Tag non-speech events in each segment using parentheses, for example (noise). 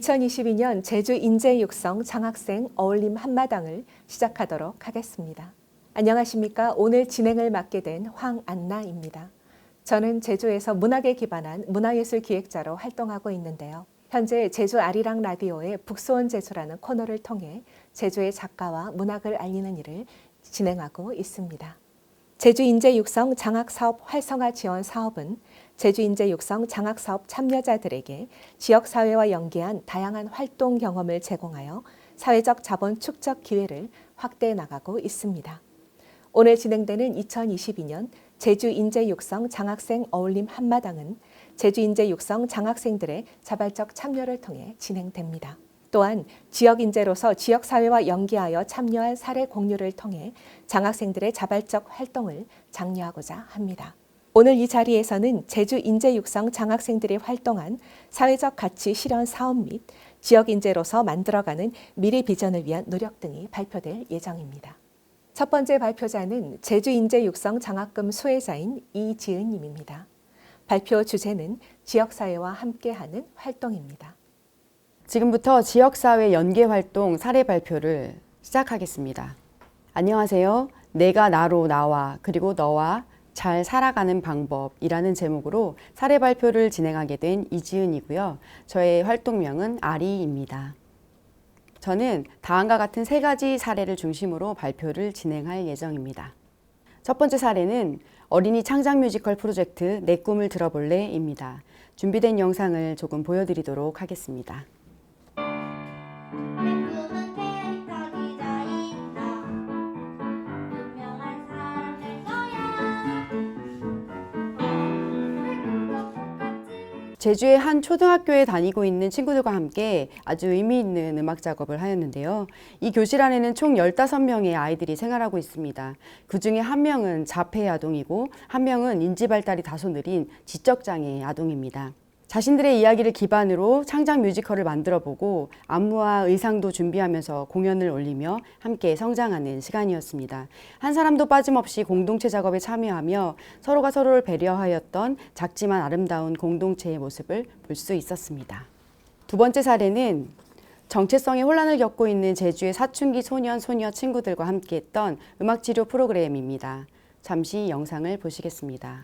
2022년 제주 인재 육성 장학생 어울림 한마당을 시작하도록 하겠습니다. 안녕하십니까? 오늘 진행을 맡게 된 황안나입니다. 저는 제주에서 문학에 기반한 문화예술 기획자로 활동하고 있는데요. 현재 제주 아리랑 라디오의 북소원 제주라는 코너를 통해 제주의 작가와 문학을 알리는 일을 진행하고 있습니다. 제주 인재 육성 장학 사업 활성화 지원 사업은 제주 인재 육성 장학 사업 참여자들에게 지역 사회와 연계한 다양한 활동 경험을 제공하여 사회적 자본 축적 기회를 확대해 나가고 있습니다. 오늘 진행되는 2022년 제주 인재 육성 장학생 어울림 한마당은 제주 인재 육성 장학생들의 자발적 참여를 통해 진행됩니다. 또한 지역 인재로서 지역 사회와 연계하여 참여한 사례 공유를 통해 장학생들의 자발적 활동을 장려하고자 합니다. 오늘 이 자리에서는 제주 인재 육성 장학생들이 활동한 사회적 가치 실현 사업 및 지역 인재로서 만들어가는 미래 비전을 위한 노력 등이 발표될 예정입니다. 첫 번째 발표자는 제주 인재 육성 장학금 수혜자인 이지은 님입니다. 발표 주제는 지역 사회와 함께하는 활동입니다. 지금부터 지역사회 연계 활동 사례 발표를 시작하겠습니다. 안녕하세요. 내가 나로 나와 그리고 너와 잘 살아가는 방법이라는 제목으로 사례 발표를 진행하게 된 이지은이고요. 저의 활동명은 아리입니다. 저는 다음과 같은 세 가지 사례를 중심으로 발표를 진행할 예정입니다. 첫 번째 사례는 어린이 창작 뮤지컬 프로젝트 내 꿈을 들어볼래입니다. 준비된 영상을 조금 보여드리도록 하겠습니다. 제주의 한 초등학교에 다니고 있는 친구들과 함께 아주 의미 있는 음악 작업을 하였는데요. 이 교실 안에는 총 15명의 아이들이 생활하고 있습니다. 그 중에 한 명은 자폐 아동이고 한 명은 인지 발달이 다소 느린 지적 장애 아동입니다. 자신들의 이야기를 기반으로 창작 뮤지컬을 만들어 보고 안무와 의상도 준비하면서 공연을 올리며 함께 성장하는 시간이었습니다. 한 사람도 빠짐없이 공동체 작업에 참여하며 서로가 서로를 배려하였던 작지만 아름다운 공동체의 모습을 볼 수 있었습니다. 두 번째 사례는 정체성의 혼란을 겪고 있는 제주의 사춘기 소년, 소녀 친구들과 함께했던 음악 치료 프로그램입니다. 잠시 영상을 보시겠습니다.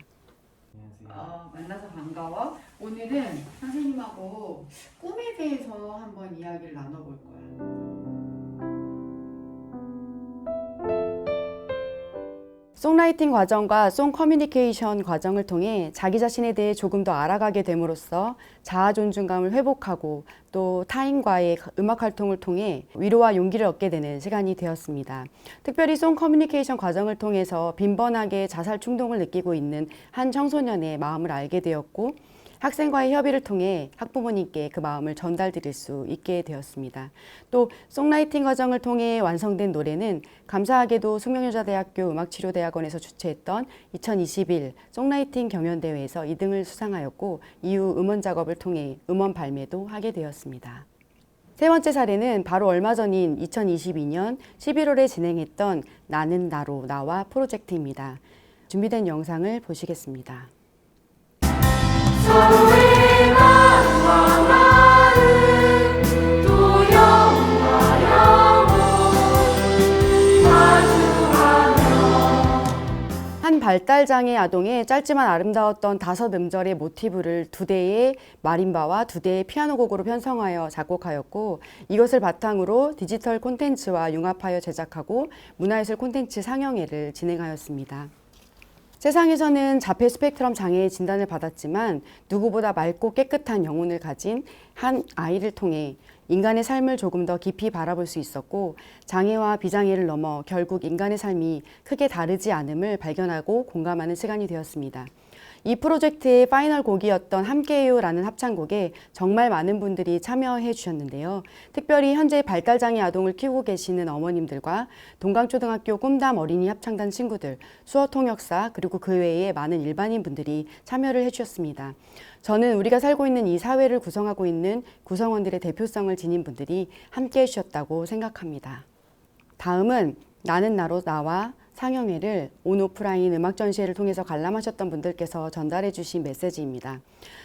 어, 만나서 반가워. 오늘은 선생님하고 꿈에 대해서 한번 이야기를 나눠볼 거야. 송라이팅 과정과 송 커뮤니케이션 과정을 통해 자기 자신에 대해 조금 더 알아가게 됨으로써 자아 존중감을 회복하고 또 타인과의 음악 활동을 통해 위로와 용기를 얻게 되는 시간이 되었습니다. 특별히 송 커뮤니케이션 과정을 통해서 빈번하게 자살 충동을 느끼고 있는 한 청소년의 마음을 알게 되었고 학생과의 협의를 통해 학부모님께 그 마음을 전달드릴 수 있게 되었습니다. 또 송라이팅 과정을 통해 완성된 노래는 감사하게도 숙명여자대학교 음악치료대학원에서 주최했던 2021 송라이팅 경연대회에서 2등을 수상하였고 이후 음원 작업을 통해 음원 발매도 하게 되었습니다. 세 번째 사례는 바로 얼마 전인 2022년 11월에 진행했던 나는 나로 나와 프로젝트입니다. 준비된 영상을 보시겠습니다. 한 발달장애 아동의 짧지만 아름다웠던 다섯 음절의 모티브를 두 대의 마림바와 두 대의 피아노 곡으로 편성하여 작곡하였고 이것을 바탕으로 디지털 콘텐츠와 융합하여 제작하고 문화예술 콘텐츠 상영회를 진행하였습니다. 세상에서는 자폐 스펙트럼 장애의 진단을 받았지만 누구보다 맑고 깨끗한 영혼을 가진 한 아이를 통해 인간의 삶을 조금 더 깊이 바라볼 수 있었고 장애와 비장애를 넘어 결국 인간의 삶이 크게 다르지 않음을 발견하고 공감하는 시간이 되었습니다. 이 프로젝트의 파이널 곡이었던 함께해요라는 합창곡에 정말 많은 분들이 참여해 주셨는데요. 특별히 현재 발달장애 아동을 키우고 계시는 어머님들과 동강초등학교 꿈담 어린이 합창단 친구들, 수어 통역사 그리고 그 외에 많은 일반인 분들이 참여를 해 주셨습니다. 저는 우리가 살고 있는 이 사회를 구성하고 있는 구성원들의 대표성을 지닌 분들이 함께 해 주셨다고 생각합니다. 다음은 나는 나로 나와 상영회를 온 오프라인 음악 전시회를 통해서 관람하셨던 분들께서 전달해 주신 메시지입니다.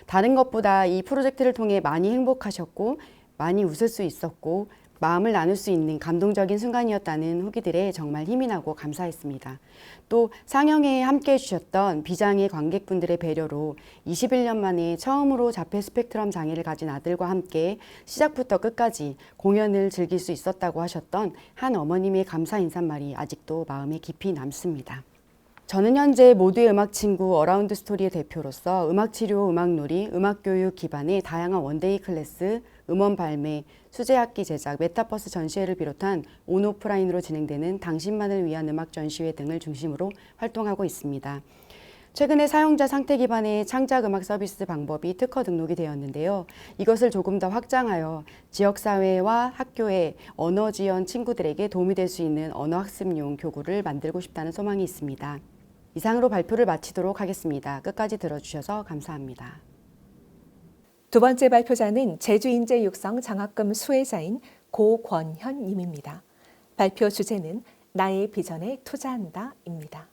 다른 것보다 이 프로젝트를 통해 많이 행복하셨고 많이 웃을 수 있었고 마음을 나눌 수 있는 감동적인 순간이었다는 후기들에 정말 힘이 나고 감사했습니다. 또 상영회에 함께 해주셨던 비장의 관객분들의 배려로 21년 만에 처음으로 자폐 스펙트럼 장애를 가진 아들과 함께 시작부터 끝까지 공연을 즐길 수 있었다고 하셨던 한 어머님의 감사 인사말이 아직도 마음에 깊이 남습니다. 저는 현재 모두의 음악 친구 어라운드 스토리의 대표로서 음악 치료, 음악 놀이, 음악 교육 기반의 다양한 원데이 클래스, 음원 발매, 수제 악기 제작, 메타버스 전시회를 비롯한 온오프라인으로 진행되는 당신만을 위한 음악 전시회 등을 중심으로 활동하고 있습니다. 최근에 사용자 상태 기반의 창작 음악 서비스 방법이 특허 등록이 되었는데요. 이것을 조금 더 확장하여 지역사회와 학교의 언어 지원 친구들에게 도움이 될 수 있는 언어 학습용 교구를 만들고 싶다는 소망이 있습니다. 이상으로 발표를 마치도록 하겠습니다. 끝까지 들어주셔서 감사합니다. 두 번째 발표자는 제주인재 육성 장학금 수혜자인 고권현 님입니다. 발표 주제는 나의 비전에 투자한다입니다.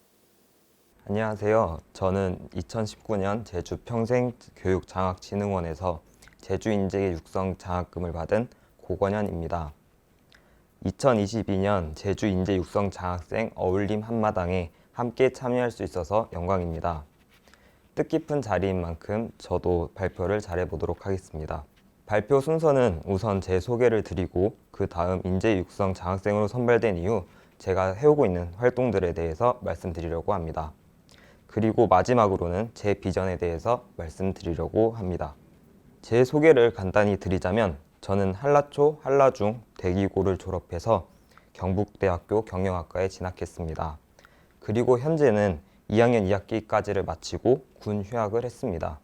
안녕하세요. 저는 2019년 제주 평생 교육 장학 진흥원에서 제주 인재 육성 장학금을 받은 고건현입니다. 2022년 제주 인재 육성 장학생 어울림 한마당에 함께 참여할 수 있어서 영광입니다. 뜻깊은 자리인 만큼 저도 발표를 잘해보도록 하겠습니다. 발표 순서는 우선 제 소개를 드리고 그 다음 인재 육성 장학생으로 선발된 이후 제가 해오고 있는 활동들에 대해서 말씀드리려고 합니다. 그리고 마지막으로는 제 비전에 대해서 말씀드리려고 합니다. 제 소개를 간단히 드리자면 저는 한라초, 한라중, 대기고를 졸업해서 경북대학교 경영학과에 진학했습니다. 그리고 현재는 2학년 2학기까지를 마치고 군 휴학을 했습니다.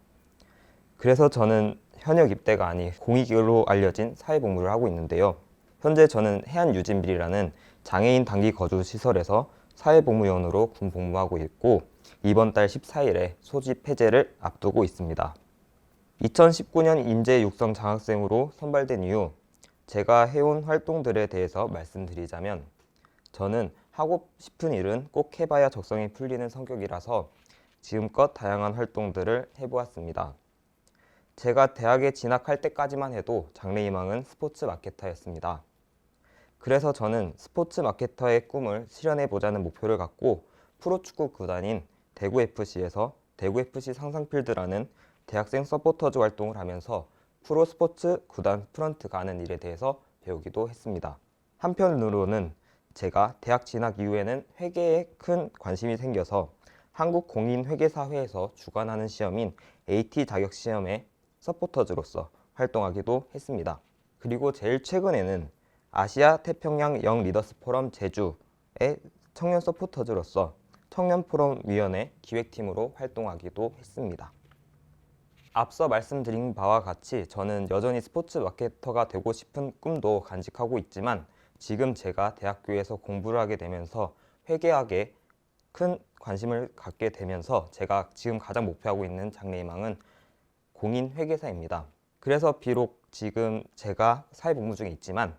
그래서 저는 현역 입대가 아닌 공익으로 알려진 사회복무를 하고 있는데요. 현재 저는 해안유진빌이라는 장애인 단기 거주 시설에서 사회복무원으로 군 복무하고 있고 이번 달 14일에 소집 해제를 앞두고 있습니다. 2019년 인재 육성 장학생으로 선발된 이후 제가 해온 활동들에 대해서 말씀드리자면 저는 하고 싶은 일은 꼭 해봐야 적성이 풀리는 성격이라서 지금껏 다양한 활동들을 해보았습니다. 제가 대학에 진학할 때까지만 해도 장래희망은 스포츠 마케터였습니다. 그래서 저는 스포츠 마케터의 꿈을 실현해보자는 목표를 갖고 프로축구 구단인 대구FC에서 대구FC 상상필드라는 대학생 서포터즈 활동을 하면서 프로스포츠 구단 프런트가 하는 일에 대해서 배우기도 했습니다. 한편으로는 제가 대학 진학 이후에는 회계에 큰 관심이 생겨서 한국공인회계사회에서 주관하는 시험인 AT 자격 시험에 서포터즈로서 활동하기도 했습니다. 그리고 제일 최근에는 아시아 태평양 영 리더스 포럼 제주의 청년 서포터즈로서 청년 포럼 위원회 기획팀으로 활동하기도 했습니다. 앞서 말씀드린 바와 같이 저는 여전히 스포츠 마케터가 되고 싶은 꿈도 간직하고 있지만 지금 제가 대학교에서 공부를 하게 되면서 회계학에 큰 관심을 갖게 되면서 제가 지금 가장 목표하고 있는 장래희망은 공인 회계사입니다. 그래서 비록 지금 제가 사회복무 중에 있지만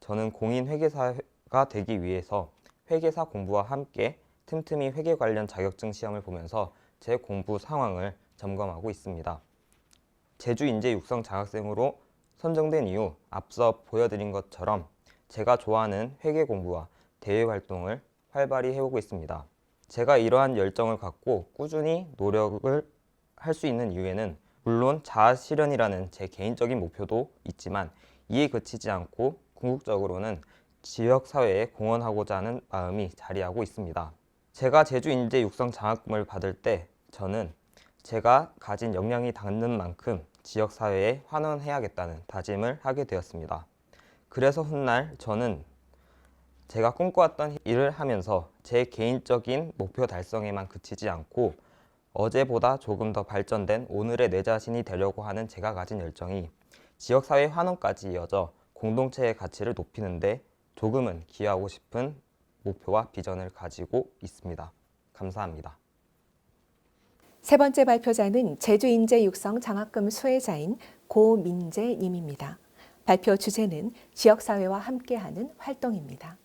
저는 공인 회계사가 되기 위해서 회계사 공부와 함께 틈틈이 회계 관련 자격증 시험을 보면서 제 공부 상황을 점검하고 있습니다. 제주 인재 육성 장학생으로 선정된 이후 앞서 보여드린 것처럼 제가 좋아하는 회계 공부와 대외 활동을 활발히 해오고 있습니다. 제가 이러한 열정을 갖고 꾸준히 노력을 할 수 있는 이유에는 물론 자아 실현이라는 제 개인적인 목표도 있지만 이에 그치지 않고 궁극적으로는 지역 사회에 공헌하고자 하는 마음이 자리하고 있습니다. 제가 제주 인재 육성 장학금을 받을 때 저는 제가 가진 역량이 닿는 만큼 지역 사회에 환원해야겠다는 다짐을 하게 되었습니다. 그래서 훗날 저는 제가 꿈꿔왔던 일을 하면서 제 개인적인 목표 달성에만 그치지 않고 어제보다 조금 더 발전된 오늘의 내 자신이 되려고 하는 제가 가진 열정이 지역사회 환원까지 이어져 공동체의 가치를 높이는데 조금은 기여하고 싶은 목표와 비전을 가지고 있습니다. 감사합니다. 세 번째 발표자는 제주인재 육성 장학금 수혜자인 고민재 님입니다. 발표 주제는 지역사회와 함께하는 활동입니다.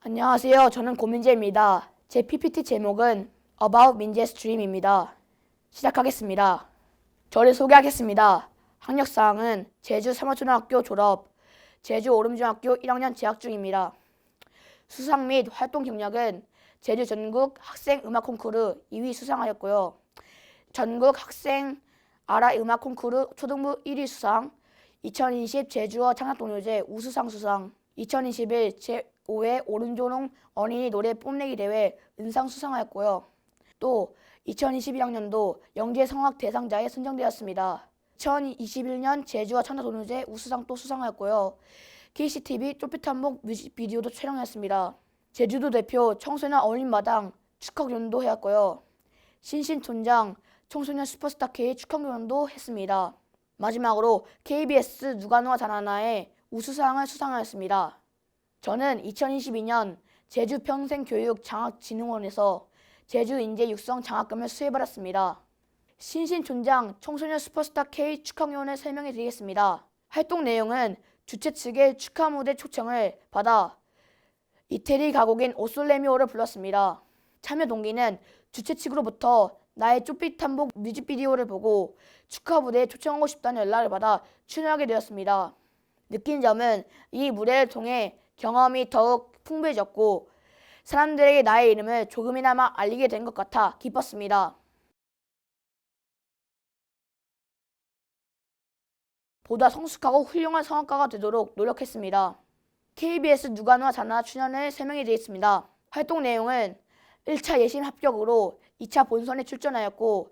안녕하세요. 저는 고민재입니다. 제 PPT 제목은 About 민재 스트림입니다. 시작하겠습니다. 저를 소개하겠습니다. 학력사항은 제주 삼화초등학교 졸업, 제주 오름중학교 1학년 재학 중입니다. 수상 및 활동 경력은 제주 전국 학생 음악 콩쿠르 2위 수상하였고요. 전국 학생 아라 음악 콩쿠르 초등부 1위 수상, 2020 제주어 창작동요제 우수상 수상, 2021 제5회 오른조롱 어린이 노래 뽐내기 대회 은상 수상하였고요. 또 2021학년도 영재 성악 대상자에 선정되었습니다. 2021년 제주어 창작동요제 우수상 또 수상하였고요. KCTV 쪼빛한목 뮤직비디오도 촬영했습니다. 제주도 대표 청소년 어울림마당 축하공연도 해왔고요. 신신촌장 청소년 슈퍼스타 K 축하공연도 했습니다. 마지막으로 KBS 누가 누가 잘하나의 우수상을 수상하였습니다. 저는 2022년 제주 평생교육 장학진흥원에서 제주 인재 육성 장학금을 수혜받았습니다. 신신촌장 청소년 슈퍼스타 K 축하공연을 설명해 드리겠습니다. 활동 내용은 주최 측의 축하 무대 초청을 받아 이태리 가곡인 오솔레미오를 불렀습니다. 참여 동기는 주최 측으로부터 나의 쪼빛 한복 뮤직비디오를 보고 축하 무대에 초청하고 싶다는 연락을 받아 출연하게 되었습니다. 느낀 점은 이 무대를 통해 경험이 더욱 풍부해졌고 사람들에게 나의 이름을 조금이나마 알리게 된 것 같아 기뻤습니다. 보다 성숙하고 훌륭한 성악가가 되도록 노력했습니다. KBS 누가누와 자나 출연을 설명해 드리겠습니다. 활동 내용은 1차 예심 합격으로 2차 본선에 출전하였고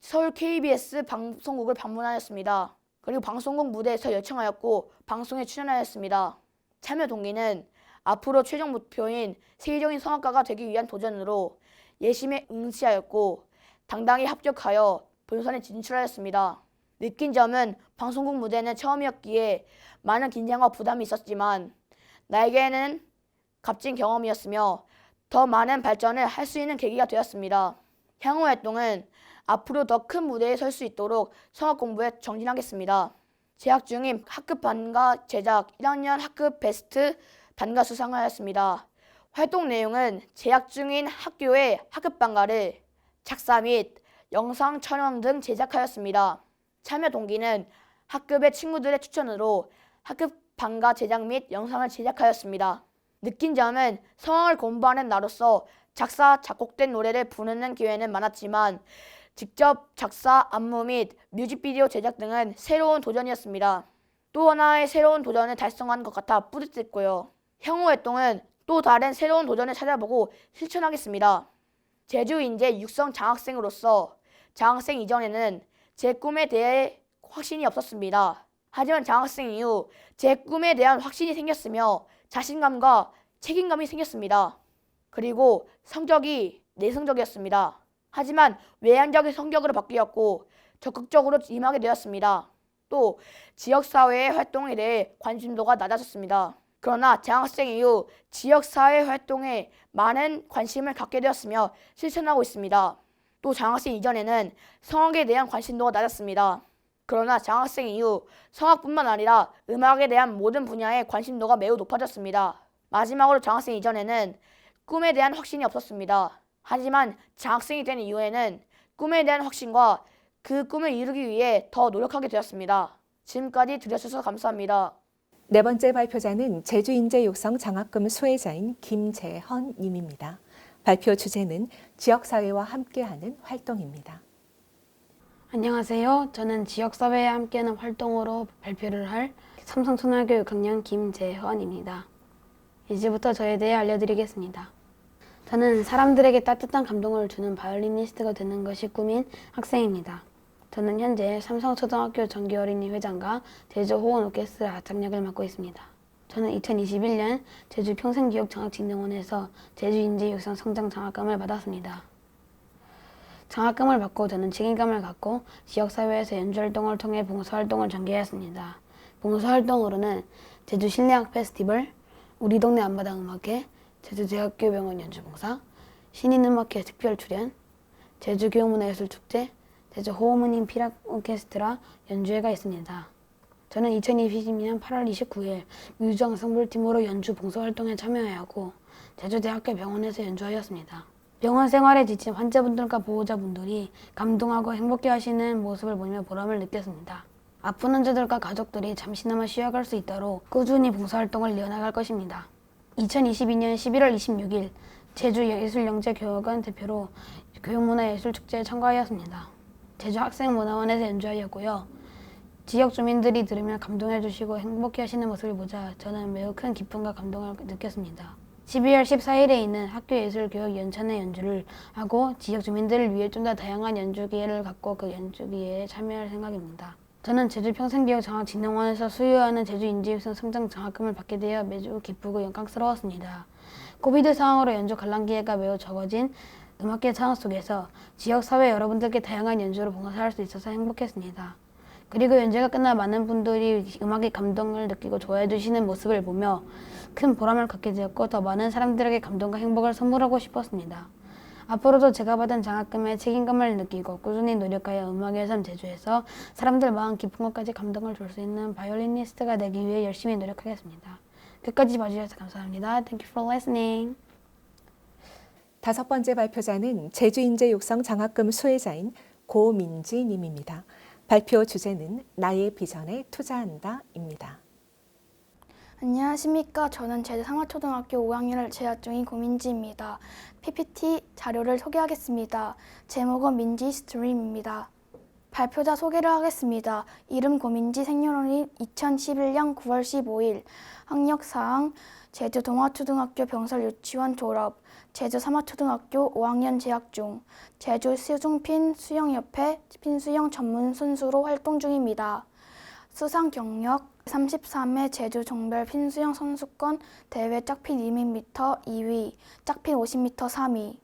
서울 KBS 방송국을 방문하였습니다. 그리고 방송국 무대에서 열청하였고 방송에 출연하였습니다. 참여 동기는 앞으로 최종 목표인 세계적인 성악가가 되기 위한 도전으로 예심에 응시하였고 당당히 합격하여 본선에 진출하였습니다. 느낀 점은 방송국 무대는 처음이었기에 많은 긴장과 부담이 있었지만 나에게는 값진 경험이었으며 더 많은 발전을 할 수 있는 계기가 되었습니다. 향후 활동은 앞으로 더 큰 무대에 설 수 있도록 성악 공부에 정진하겠습니다. 재학 중인 학급 반가 제작 1학년 학급 베스트 반가 수상을 하였습니다. 활동 내용은 재학 중인 학교의 학급 반가를 작사 및 영상 촬영 등 제작하였습니다. 참여 동기는 학급의 친구들의 추천으로 학급 반가 제작 및 영상을 제작하였습니다. 느낀 점은 성악을 공부하는 나로서 작사, 작곡된 노래를 부르는 기회는 많았지만 직접 작사, 안무 및 뮤직비디오 제작 등은 새로운 도전이었습니다. 또 하나의 새로운 도전을 달성한 것 같아 뿌듯했고요. 향후 활동은 또 다른 새로운 도전을 찾아보고 실천하겠습니다. 제주 인재 육성 장학생으로서 장학생 이전에는 제 꿈에 대해 확신이 없었습니다. 하지만 장학생 이후 제 꿈에 대한 확신이 생겼으며 자신감과 책임감이 생겼습니다. 그리고 성적이 내성적이었습니다. 하지만 외향적인 성격으로 바뀌었고 적극적으로 임하게 되었습니다. 또 지역사회의 활동에 대해 관심도가 낮아졌습니다. 그러나 장학생 이후 지역사회 활동에 많은 관심을 갖게 되었으며 실천하고 있습니다. 또 장학생 이전에는 성악에 대한 관심도가 낮았습니다. 그러나 장학생 이후 성악뿐만 아니라 음악에 대한 모든 분야의 관심도가 매우 높아졌습니다. 마지막으로 장학생 이전에는 꿈에 대한 확신이 없었습니다. 하지만 장학생이 된 이후에는 꿈에 대한 확신과 그 꿈을 이루기 위해 더 노력하게 되었습니다. 지금까지 들려주셔서 감사합니다. 네 번째 발표자는 제주인재육성 장학금 수혜자인 김재헌 님입니다. 발표 주제는 지역사회와 함께하는 활동입니다. 안녕하세요. 저는 지역사회에 함께하는 활동으로 발표를 할 삼성초등학교 6학년 김재헌입니다. 이제부터 저에 대해 알려드리겠습니다. 저는 사람들에게 따뜻한 감동을 주는 바이올리니스트가 되는 것이 꿈인 학생입니다. 저는 현재 삼성초등학교 정기어린이 회장과 제주 호원 오케스트라 아참역을 맡고 있습니다. 저는 2021년 제주 평생교육장학진흥원에서 제주인재 육성 성장 장학금을 받았습니다. 장학금을 받고 저는 책임감을 갖고 지역사회에서 연주활동을 통해 봉사활동을 전개했습니다. 봉사활동으로는 제주 실내악 페스티벌, 우리 동네 앞마당 음악회, 제주대학교 병원 연주봉사, 신인음악회 특별 출연, 제주교문화예술축제, 제주 호모님 피락 오케스트라 연주회가 있습니다. 저는 2022년 8월 29일 뮤즈 앙상블팀으로 연주 봉사 활동에 참여하였고 제주대학교 병원에서 연주하였습니다. 병원 생활에 지친 환자분들과 보호자분들이 감동하고 행복해하시는 모습을 보며 보람을 느꼈습니다. 아픈 환자들과 가족들이 잠시나마 쉬어갈 수 있도록 꾸준히 봉사활동을 이어나갈 것입니다. 2022년 11월 26일 제주예술영재교육원 대표로 교육문화예술축제에 참가하였습니다. 제주학생문화원에서 연주하였고요. 지역 주민들이 들으면 감동해 주시고 행복해 하시는 모습을 보자 저는 매우 큰 기쁨과 감동을 느꼈습니다. 12월 14일에 있는 학교예술교육 연찬회 연주를 하고 지역 주민들을 위해 좀 더 다양한 연주 기회를 갖고 그 연주 기회에 참여할 생각입니다. 저는 제주 평생교육장학진흥원에서 수요하는 제주 인재육성 성장 장학금을 받게 되어 매주 기쁘고 영광스러웠습니다. 코비드 상황으로 연주 관람 기회가 매우 적어진 음악계 상황 속에서 지역 사회 여러분들께 다양한 연주로 봉사할 수 있어서 행복했습니다. 그리고 연주가 끝나 많은 분들이 음악의 감동을 느끼고 좋아해 주시는 모습을 보며 큰 보람을 갖게 되었고 더 많은 사람들에게 감동과 행복을 선물하고 싶었습니다. 앞으로도 제가 받은 장학금에 책임감을 느끼고 꾸준히 노력하여 음악의 삶 제주에서 사람들 마음 깊은 곳까지 감동을 줄 수 있는 바이올리니스트가 되기 위해 열심히 노력하겠습니다. 끝까지 봐주셔서 감사합니다. Thank you for listening. 다섯 번째 발표자는 제주인재 육성 장학금 수혜자인 고민지 님입니다. 발표 주제는 나의 비전에 투자한다입니다. 안녕하십니까. 저는 제주 상화초등학교 5학년을 재학 중인 고민지입니다. PPT 자료를 소개하겠습니다. 제목은 민지 스트림입니다. 발표자 소개를 하겠습니다. 이름 고민지 생년월일 2011년 9월 15일 학력사항 제주 동화초등학교 병설 유치원 졸업 제주 삼화초등학교 5학년 재학 중 제주 수중핀 수영협회 핀수영 전문 선수로 활동 중입니다. 수상 경력 33회 제주 종별 핀수영 선수권 대회 짝핀 200m 2위, 짝핀 50m 3위,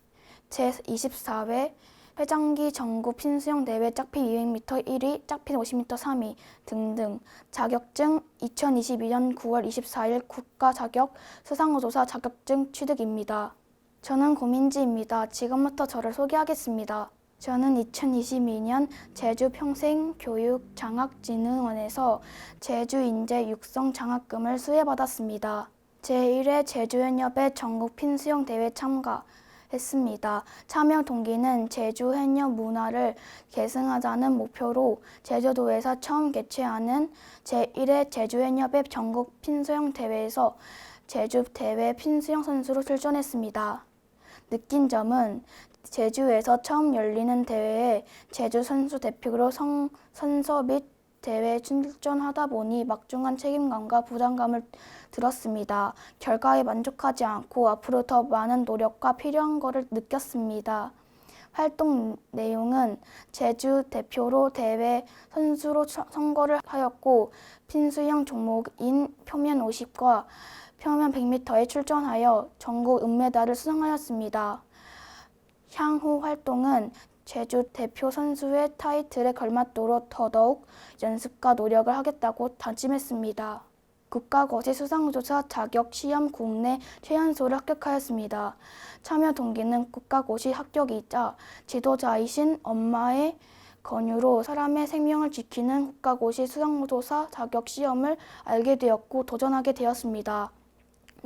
제24회 회장기 전국 핀수영 대회 짝핀 200m 1위, 짝핀 50m 3위 등등 자격증 2022년 9월 24일 국가 자격 수상호조사 자격증 취득입니다. 저는 고민지입니다. 지금부터 저를 소개하겠습니다. 저는 2022년 제주 평생 교육 장학진흥원에서 제주 인재 육성 장학금을 수혜받았습니다. 제1회 제주해협의 전국 핀수영 대회 참가했습니다. 참여 동기는 제주 해녀 문화를 계승하자는 목표로 제주도에서 처음 개최하는 제1회 제주해협의 전국 핀수영 대회에서 제주 대회 핀수영 선수로 출전했습니다. 느낀 점은 제주에서 처음 열리는 대회에 제주 선수 대표로 성, 선서 및 대회에 출전하다 보니 막중한 책임감과 부담감을 들었습니다. 결과에 만족하지 않고 앞으로 더 많은 노력과 필요한 것을 느꼈습니다. 활동 내용은 제주 대표로 대회 선수로 처- 선거를 하였고 핀수영 종목인 표면 50과 표면 100m에 출전하여 전국 은메달을 수상하였습니다. 향후 활동은 제주 대표 선수의 타이틀에 걸맞도록 더더욱 연습과 노력을 하겠다고 다짐했습니다. 국가거시 수상조사 자격 시험 국내 최연소를 합격하였습니다. 참여 동기는 국가고시 합격이자 지도자이신 엄마의 권유로 사람의 생명을 지키는 국가고시 수상조사 자격 시험을 알게 되었고 도전하게 되었습니다.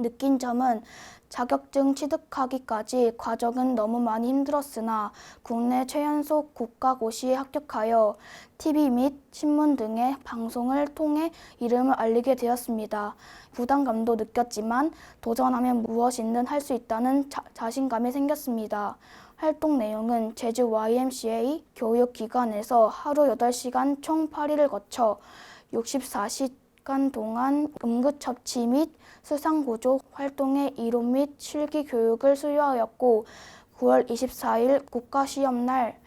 느낀 점은 자격증 취득하기까지 과정은 너무 많이 힘들었으나 국내 최연소 국가고시에 합격하여 TV 및 신문 등의 방송을 통해 이름을 알리게 되었습니다. 부담감도 느꼈지만 도전하면 무엇이든 할 수 있다는 자, 자신감이 생겼습니다. 활동 내용은 제주 YMCA 교육기관에서 하루 8시간 총 8일을 거쳐 64시간 동안 응급처치 및 수상구조 활동의 이론 및 실기 교육을 수료하였고 9월 24일 국가시험날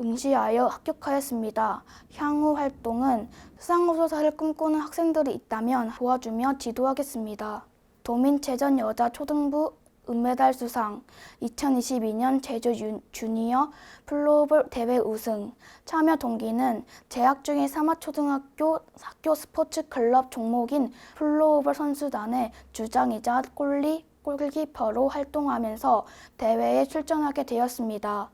응시하여 합격하였습니다. 향후 활동은 수상호조사를 꿈꾸는 학생들이 있다면 도와주며 지도하겠습니다. 도민체전 여자 초등부 은메달 수상 2022년 제주 유- 주니어 플로볼 대회 우승 참여 동기는 재학 중인 삼화초등학교 학교 스포츠 클럽 종목인 플로우볼 선수단의 주장이자 골리 골키퍼로 활동하면서 대회에 출전하게 되었습니다.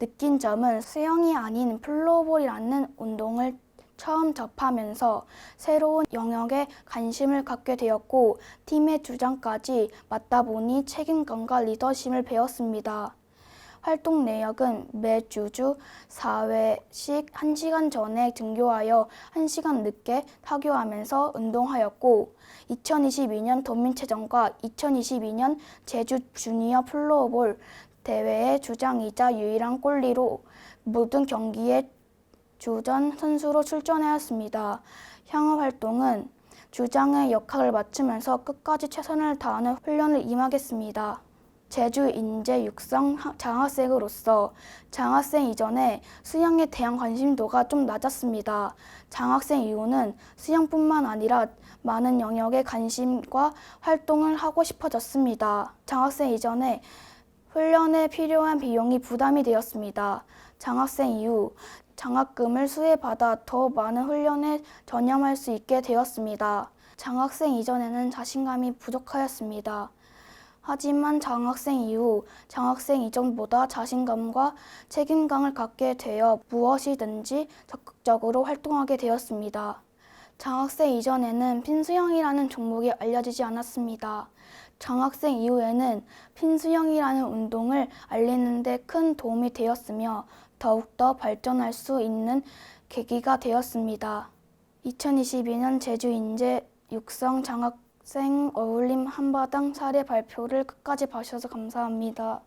느낀 점은 수영이 아닌 플로볼이라는 운동을 처음 접하면서 새로운 영역에 관심을 갖게 되었고 팀의 주장까지 맡다 보니 책임감과 리더십을 배웠습니다. 활동 내역은 매 주주 4회씩 1시간 전에 등교하여 1시간 늦게 타교하면서 운동하였고 2022년 도민체전과 2022년 제주 주니어 플로어볼 대회의 주장이자 유일한 골리로 모든 경기에 주전 선수로 출전하였습니다. 향후 활동은 주장의 역할을 맡으면서 끝까지 최선을 다하는 훈련을 임하겠습니다. 제주 인재 육성 하- 장학생으로서 장학생 이전에 수영에 대한 관심도가 좀 낮았습니다. 장학생 이후는 수영뿐만 아니라 많은 영역에 관심과 활동을 하고 싶어졌습니다. 장학생 이전에 훈련에 필요한 비용이 부담이 되었습니다. 장학생 이후 장학금을 수혜받아 더 많은 훈련에 전념할 수 있게 되었습니다. 장학생 이전에는 자신감이 부족하였습니다. 하지만 장학생 이후 장학생 이전보다 자신감과 책임감을 갖게 되어 무엇이든지 적극적으로 활동하게 되었습니다. 장학생 이전에는 핀수영이라는 종목이 알려지지 않았습니다. 장학생 이후에는 핀수영이라는 운동을 알리는 데 큰 도움이 되었으며 더욱더 발전할 수 있는 계기가 되었습니다. 2022년 제주 인재 육성 장학생 어울림 한바당 사례 발표를 끝까지 봐주셔서 감사합니다.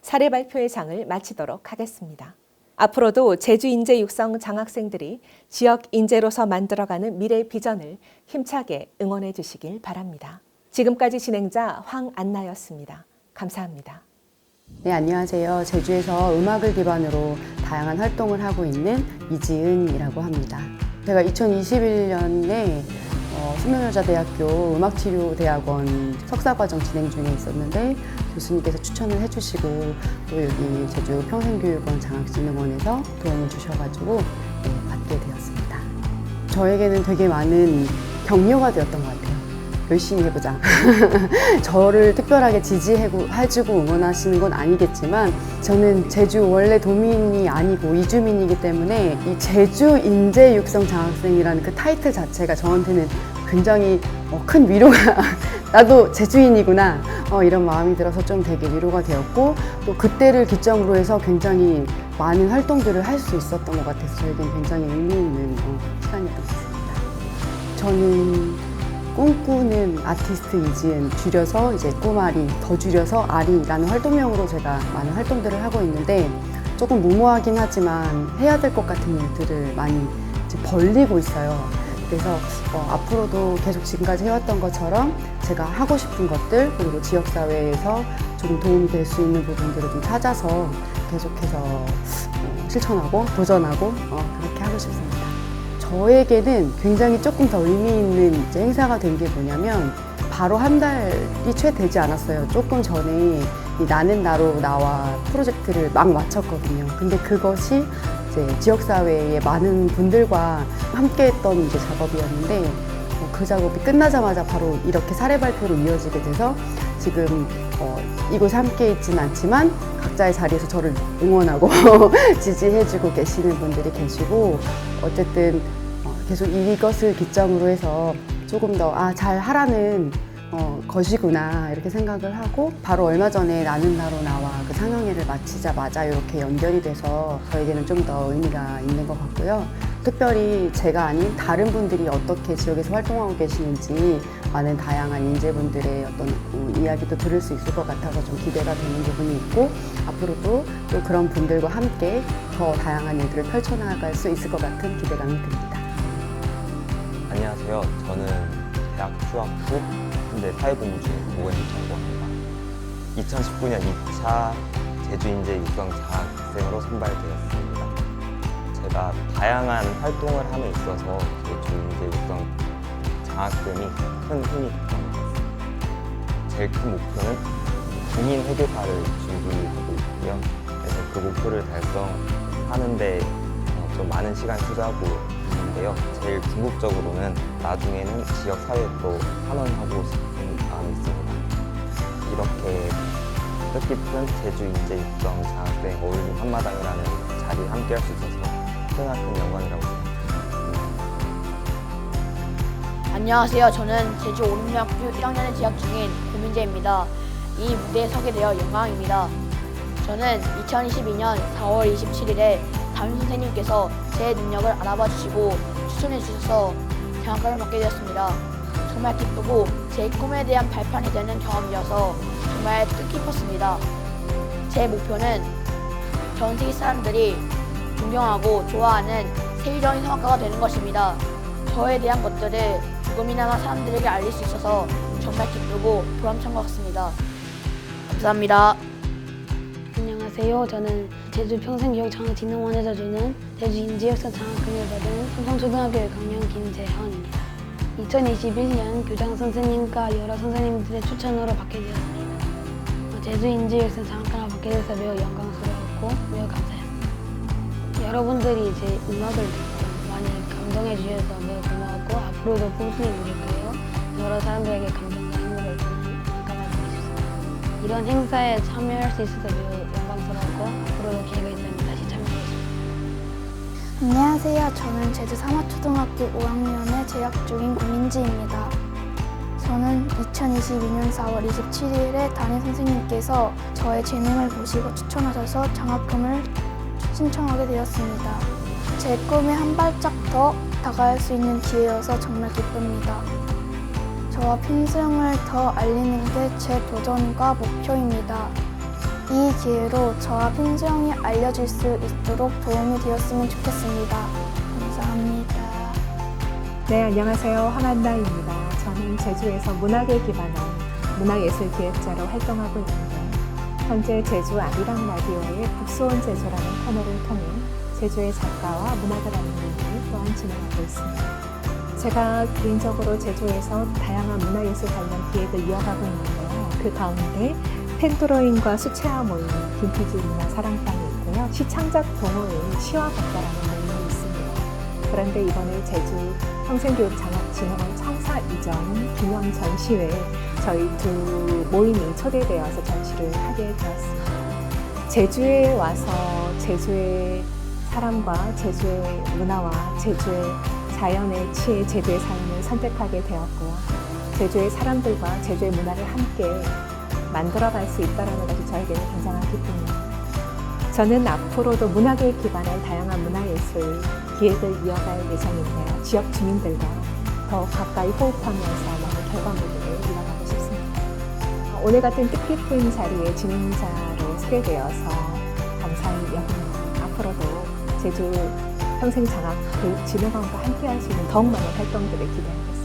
사례 발표의 장을 마치도록 하겠습니다. 앞으로도 제주 인재 육성 장학생들이 지역 인재로서 만들어가는 미래 비전을 힘차게 응원해 주시길 바랍니다. 지금까지 진행자 황안나였습니다. 감사합니다. 네, 안녕하세요. 제주에서 음악을 기반으로 다양한 활동을 하고 있는 이지은이라고 합니다. 제가 2021년에 어, 수명여자대학교 음악치료대학원 석사과정 진행 중에 있었는데 교수님께서 추천을 해주시고 또 여기 제주 평생교육원 장학진흥원에서 도움을 주셔가지고 네, 받게 되었습니다. 저에게는 되게 많은 격려가 되었던 것 같아요. 열심히 해보자. (laughs) 저를 특별하게 지지해주고 응원하시는 건 아니겠지만 저는 제주 원래 도민이 아니고 이주민이기 때문에 이 제주 인재 육성 장학생이라는 그 타이틀 자체가 저한테는 굉장히 어, 큰 위로가 (laughs) 나도 제주인이구나 어, 이런 마음이 들어서 좀 되게 위로가 되었고 또 그때를 기점으로 해서 굉장히 많은 활동들을 할 수 있었던 것 같아서 저에겐 굉장히 의미 있는 어, 같습니다. 저는 꿈꾸는 아티스트 이지은 줄여서 이제 꿈아리 더 줄여서 아리라는 활동명으로 제가 많은 활동들을 하고 있는데 조금 무모하긴 하지만 해야 될 것 같은 일들을 많이 이제 벌리고 있어요. 그래서 어, 앞으로도 계속 지금까지 해왔던 것처럼 제가 하고 싶은 것들 그리고 지역 사회에서 좀 도움이 될 수 있는 부분들을 좀 찾아서 계속해서 어, 실천하고 도전하고 어, 그렇게 하고 싶습니다. 저에게는 굉장히 조금 더 의미 있는 행사가 된 게 뭐냐면 바로 한 달이 채 되지 않았어요. 조금 전에 이 나는 나로 나와 프로젝트를 막 마쳤거든요. 근데 그것이 지역사회의 많은 분들과 함께 했던 이제 작업이었는데 어, 그 작업이 끝나자마자 바로 이렇게 사례 발표로 이어지게 돼서 지금 어, 이곳에 함께 있지는 않지만 각자의 자리에서 저를 응원하고 (laughs) 지지해주고 계시는 분들이 계시고 어쨌든 어, 계속 이것을 기점으로 해서 조금 더 아 잘 하라는 어, 것이구나 이렇게 생각을 하고 바로 얼마 전에 나는 나로 나와 그 상영회를 마치자마자 이렇게 연결이 돼서 저에게는 좀 더 의미가 있는 것 같고요. 특별히 제가 아닌 다른 분들이 어떻게 지역에서 활동하고 계시는지 많은 다양한 인재분들의 어떤 음, 이야기도 들을 수 있을 것 같아서 좀 기대가 되는 부분이 있고 앞으로도 또 그런 분들과 함께 더 다양한 일들을 펼쳐나갈 수 있을 것 같은 기대감이 듭니다. 안녕하세요. 저는 대학 휴학 후 현재 사회본부 중에 고고행정고 합니다. 2019년 2차 제주인재 육성 장학생으로 선발되었습니다. 제가 다양한 활동을 함에 있어서 제주인재 육성 장학금이 큰 힘이 됐던 것 같습니다. 제일 큰 목표는 국민 회계사를 준비하고 있고요. 그래서 그 목표를 달성하는데 어, 좀 많은 시간 투자하고 있는데요. 제일 궁극적으로는 나중에는 지역 사회에 또 환원하고 싶은 마음이 있습니다. 이렇게 뜻깊은 제주 인재 육성 장학생 어울림 한마당이라는 자리에 함께 할 수 있어서 크나큰 영광이라고 생각합니다. 안녕하세요. 저는 제주 오름중학교 1학년에 재학 중인 고민재입니다. 이 무대에 서게 되어 영광입니다. 저는 2022년 4월 27일에 담임 선생님께서 제 능력을 알아봐 주시고 추천해 주셔서 장학금을 받게 되었습니다. 정말 기쁘고 제 꿈에 대한 발판이 되는 경험이어서 정말 뜻깊었습니다. 제 목표는 전 세계 사람들이 존경하고 좋아하는 세계적인 성악가가 되는 것입니다. 저에 대한 것들을 조금이나마 사람들에게 알릴 수 있어서 정말 기쁘고 보람찬 것 같습니다. 감사합니다. 안녕하세요. 저는 제주 평생교육 장학진흥원에서 주는 제주 인지역사 장학금을 받은 삼성초등학교 6학년 김재현입니다. 2021년 교장 선생님과 여러 선생님들의 추천으로 받게 되었습니다. 어, 제주 인지역사 장학금을 받게 돼서 매우 영광스러웠고 매우 감사합니다. 여러분들이 제 음악을 듣고 많이 감동해 주셔서 매우 고마웠고 앞으로도 꾸준히 누릴 거예요. 여러 사람들에게 감동과 행복을 주는 잠깐만 보내주셨습니다. 이런 행사에 참여할 수 있어서 매우 앞으로도 기회가 있다면 다시 참여하겠습니다. 안녕하세요. 저는 제주 삼화초등학교 5학년에 재학 중인 고민지입니다. 저는 2022년 4월 27일에 담임 선생님께서 저의 재능을 보시고 추천하셔서 장학금을 신청하게 되었습니다. 제 꿈에 한 발짝 더 다가갈 수 있는 기회여서 정말 기쁩니다. 저와 핀승을 더 알리는 게 제 도전과 목표입니다. 이 기회로 저와 핀수영이 알려질 수 있도록 도움이 되었으면 좋겠습니다. 감사합니다. 네, 안녕하세요. 황한나입니다. 저는 제주에서 문학에 기반한 문화예술 기획자로 활동하고 있는데 현재 제주 아리랑 라디오의 북소원 제주라는 코너를 통해 제주의 작가와 문학을 알리는 일을 또한 진행하고 있습니다. 제가 개인적으로 제주에서 다양한 문화예술 관련 기획을 이어가고 있는데요. 그 가운데 펜드로인과 수채화 모임, 빈티지 문화 사랑방이 있고요. 시창작 동호회 시화박사라는 모임이 있습니다. 그런데 이번에 제주 평생교육장학진흥원 청사 이전 기념 전시회에 저희 두 모임이 초대되어서 전시를 하게 되었습니다. 제주에 와서 제주의 사람과 제주의 문화와 제주의 자연에 취해 제주의 삶을 선택하게 되었고요. 제주의 사람들과 제주의 문화를 함께 만들어갈 수 있다는 것이 저에게는 굉장한 기쁨입니다. 저는 앞으로도 문학에 기반한 다양한 문화예술 기획을 이어갈 예정인데요. 지역 주민들과 더 가까이 호흡하면서 많은 결과물들을 이뤄가고 싶습니다. 오늘 같은 뜻깊은 자리에 진행자로 소개되어서 감사히 여깁니다. 앞으로도 제주 평생장학 교육진흥원과 함께 할 수 있는 더욱 많은 활동들을 기대하겠습니다.